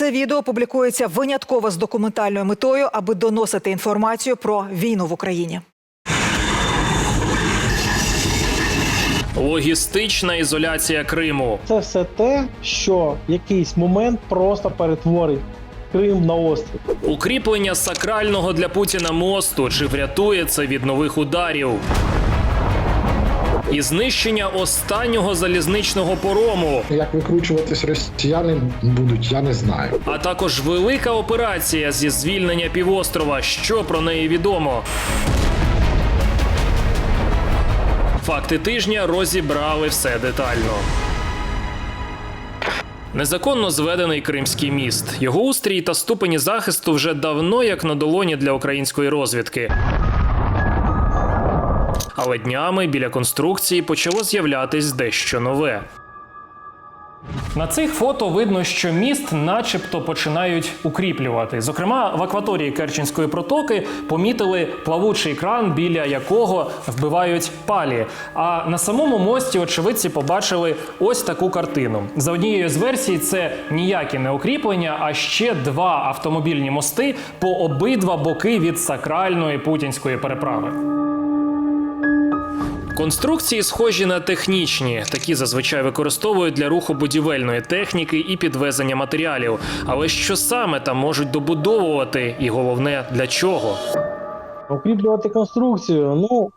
Це відео публікується винятково з документальною метою, аби доносити інформацію про війну в Україні. Логістична ізоляція Криму. Це все те, що якийсь момент просто перетворить Крим на острів. Укріплення сакрального для Путіна мосту чи врятує це від нових ударів. І знищення останнього залізничного порому, Як викручуватись росіяни будуть, я не знаю. а також велика операція зі звільнення півострова. Що про неї відомо? Факти тижня розібрали все детально. Незаконно зведений Кримський міст. Його устрій та ступені захисту вже давно як на долоні для української розвідки. Але днями біля конструкції почало з'являтись дещо нове. На цих фото видно, що міст, начебто, починають укріплювати. Зокрема, в акваторії Керченської протоки помітили плавучий кран, біля якого вбивають палі. А на самому мості очевидці побачили ось таку картину. За однією з версій, це ніякі не укріплення, а ще два автомобільні мости по обидва боки від сакральної путінської переправи. Конструкції схожі на технічні, такі зазвичай використовують для руху будівельної техніки і підвезення матеріалів. Але що саме там можуть добудовувати, і головне для чого? Укріплювати конструкцію, ну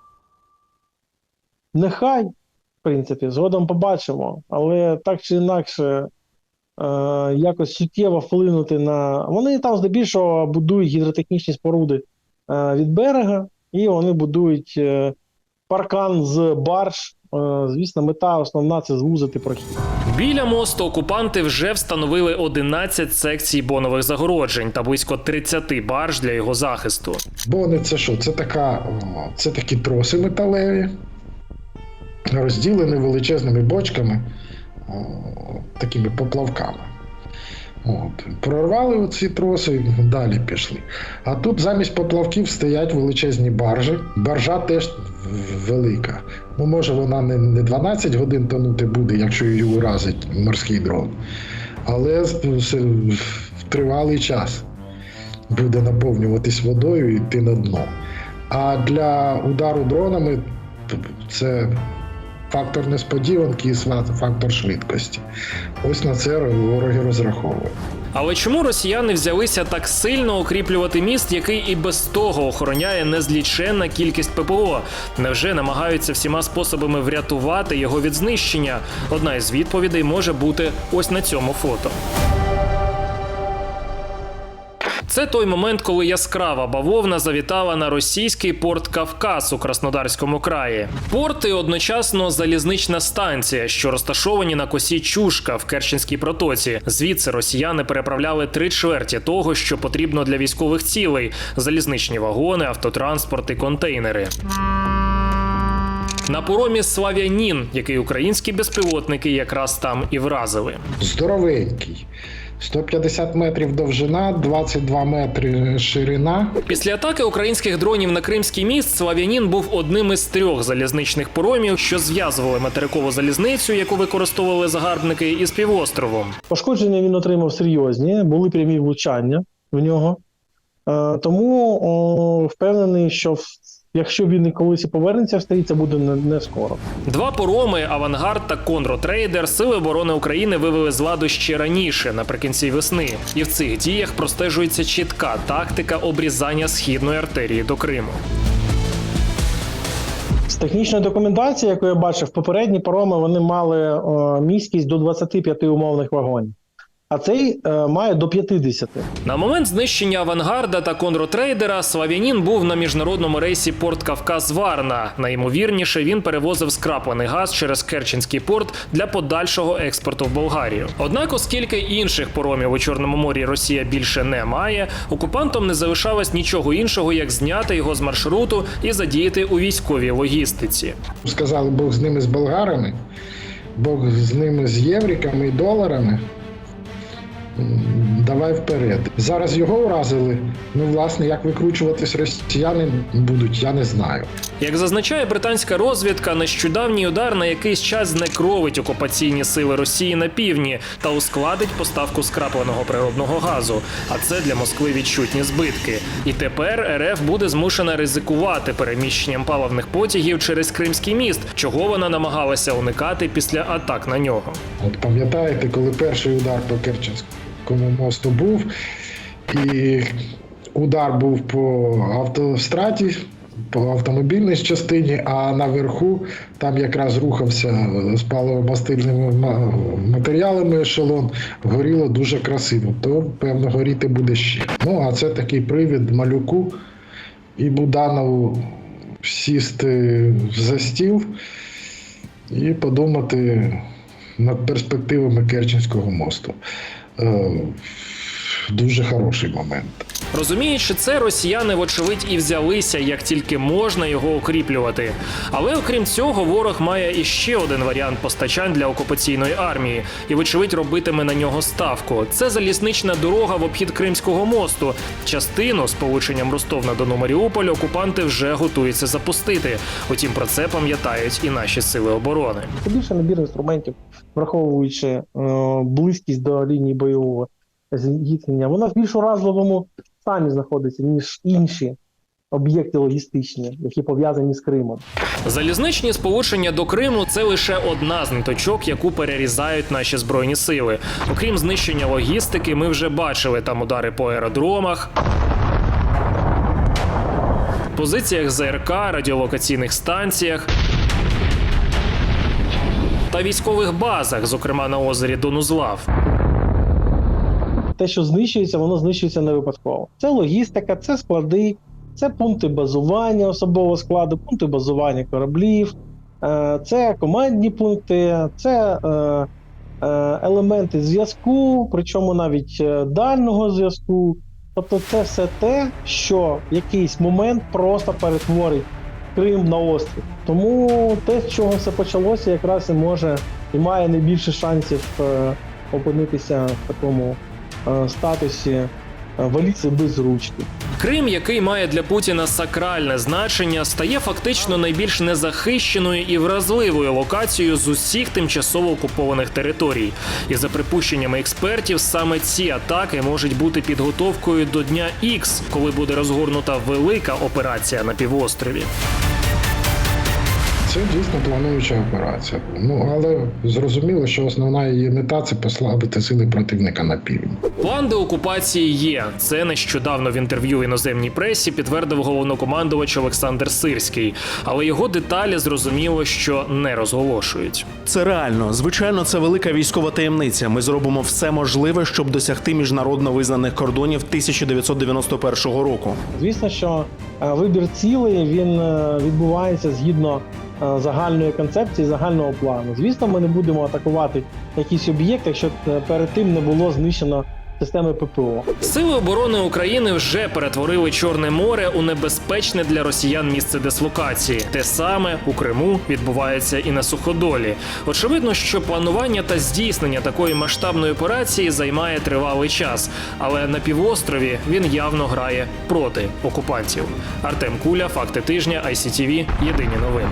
нехай, в принципі, згодом побачимо, але так чи інакше, е, якось суттєво вплинути на. Вони там здебільшого будують гідротехнічні споруди е, від берега, і вони будують е, паркан з барж. Е, звісно, мета основна це звузити прохід. Біля мосту окупанти вже встановили 11 секцій бонових загороджень та близько 30 барж для його захисту. Бони це що? Це така, це такі троси металеві, розділені величезними бочками, такими поплавками. От. Прорвали оці троси далі пішли. А тут замість поплавків стоять величезні баржі. Баржа теж велика. Ну, може, вона не, не 12 годин тонути буде, якщо її уразить морський дрон. Але тривалий час буде наповнюватись водою і йти на дно. А для удару дронами це фактор несподіванки і фактор швидкості. Ось на це вороги розраховують. Але чому росіяни взялися так сильно укріплювати міст, який і без того охороняє незліченна кількість ППО? Невже намагаються всіма способами врятувати його від знищення? Одна із відповідей може бути ось на цьому фото. Це той момент, коли яскрава бавовна завітала на російський порт Кавказ у Краснодарському краї. Порт і одночасно залізнична станція, що розташовані на косі Чушка в Керченській протоці. Звідси росіяни переправляли три чверті того, що потрібно для військових цілей: залізничні вагони, автотранспорт і контейнери. На поромі Слав'янін, який українські безпілотники якраз там і вразили. Здоровенький. 150 метрів довжина, 22 метри ширина. Після атаки українських дронів на Кримський міст Слав'янін був одним із трьох залізничних поромів, що зв'язували материкову залізницю, яку використовували загарбники, із півостровом. Пошкодження він отримав серйозні, були прямі влучання в нього. Е, тому о, впевнений, що в- якщо він і колись повернеться в стрій, це буде не, не скоро. Два пороми Авангард та Конротрейдер сили оборони України вивели з ладу ще раніше, наприкінці весни. І в цих діях простежується чітка тактика обрізання східної артерії до Криму. З технічної документації, яку я бачив, попередні пароми вони мали о, міськість до 25 умовних вагонів, а цей е, має до 50. На момент знищення авангарда та конротрейдера Слав'янін був на міжнародному рейсі порт Кавказ Варна. Найімовірніше він перевозив скраплений газ через Керченський порт для подальшого експорту в Болгарію. Однак, оскільки інших поромів у Чорному морі Росія більше не має, окупантам не залишалось нічого іншого, як зняти його з маршруту і задіяти у військовій логістиці. Сказали, Бог з ними з болгарами, Бог з ними з євриками і доларами. Давай вперед. Зараз його вразили. Ну, власне, як викручуватись росіяни будуть, я не знаю. Як зазначає британська розвідка, нещодавній удар на якийсь час знекровить окупаційні сили Росії на півдні та ускладить поставку скрапленого природного газу. А це для Москви відчутні збитки. І тепер РФ буде змушена ризикувати переміщенням паливних потягів через Кримський міст, чого вона намагалася уникати після атак на нього. От пам'ятаєте, коли перший удар по Керченському мосту був, і удар був по автостраті, по автомобільній частині, а наверху там якраз рухався з паливомастильними матеріалами ешелон, горіло дуже красиво. То, певно, горіти буде ще. Ну, а це такий привід малюку і Буданову сісти за стіл і подумати над перспективами Керченського мосту. Е, Дуже хороший момент. Розуміючи це, росіяни, вочевидь, і взялися, як тільки можна його укріплювати. Але окрім цього, ворог має іще один варіант постачань для окупаційної армії, і, вочевидь, робитиме на нього ставку. Це залізнична дорога в обхід Кримського мосту. Частину з полученням Ростов на Дону Маріуполь окупанти вже готуються запустити. Утім, про це пам'ятають і наші сили оборони. Це більше набір інструментів, враховуючи е, близькість до лінії бойового зіткнення. Вона в більш уразливому стані знаходиться, ніж інші об'єкти логістичні, які пов'язані з Кримом. Залізничні сполучення до Криму це лише одна з ниточок, яку перерізають наші збройні сили. Окрім знищення логістики, ми вже бачили там удари по аеродромах. Позиціях ЗРК, радіолокаційних станціях та військових базах, зокрема на озері Донузлав. Те, що знищується, воно знищується не випадково. Це логістика, це склади, це пункти базування особового складу, пункти базування кораблів, е, це командні пункти, це е, е, елементи зв'язку, причому навіть дальнього зв'язку. Тобто, це все те, що в якийсь момент просто перетворить Крим на острів. Тому те, з чого все почалося, якраз і може і має найбільше шансів опинитися в такому статусі е, валіться без ручки. Крим, який має для Путіна сакральне значення, стає фактично найбільш незахищеною і вразливою локацією з усіх тимчасово окупованих територій. І за припущеннями експертів, саме ці атаки можуть бути підготовкою до дня Х, коли буде розгорнута велика операція на півострові. Це дійсно плануюча операція. Ну але зрозуміло, що основна її мета це послабити сили противника на півдні. План деокупації є. Це нещодавно в інтерв'ю іноземній пресі підтвердив головнокомандувач Олександр Сирський, але його деталі зрозуміло, що не розголошують. Це реально. Звичайно, це велика військова таємниця. Ми зробимо все можливе, щоб досягти міжнародно визнаних кордонів 1991 року. Звісно, що е, вибір цілей він е, відбувається згідно загальної концепції, загального плану. Звісно, ми не будемо атакувати якийсь об'єкт, якщо е, перед тим не було знищено системи ППО. Сили оборони України вже перетворили Чорне море у небезпечне для росіян місце дислокації. Те саме у Криму відбувається і на суходолі. Очевидно, що планування та здійснення такої масштабної операції займає тривалий час, але на півострові він явно грає проти окупантів. Артем Куля, факти тижня, ICTV, Єдині новини.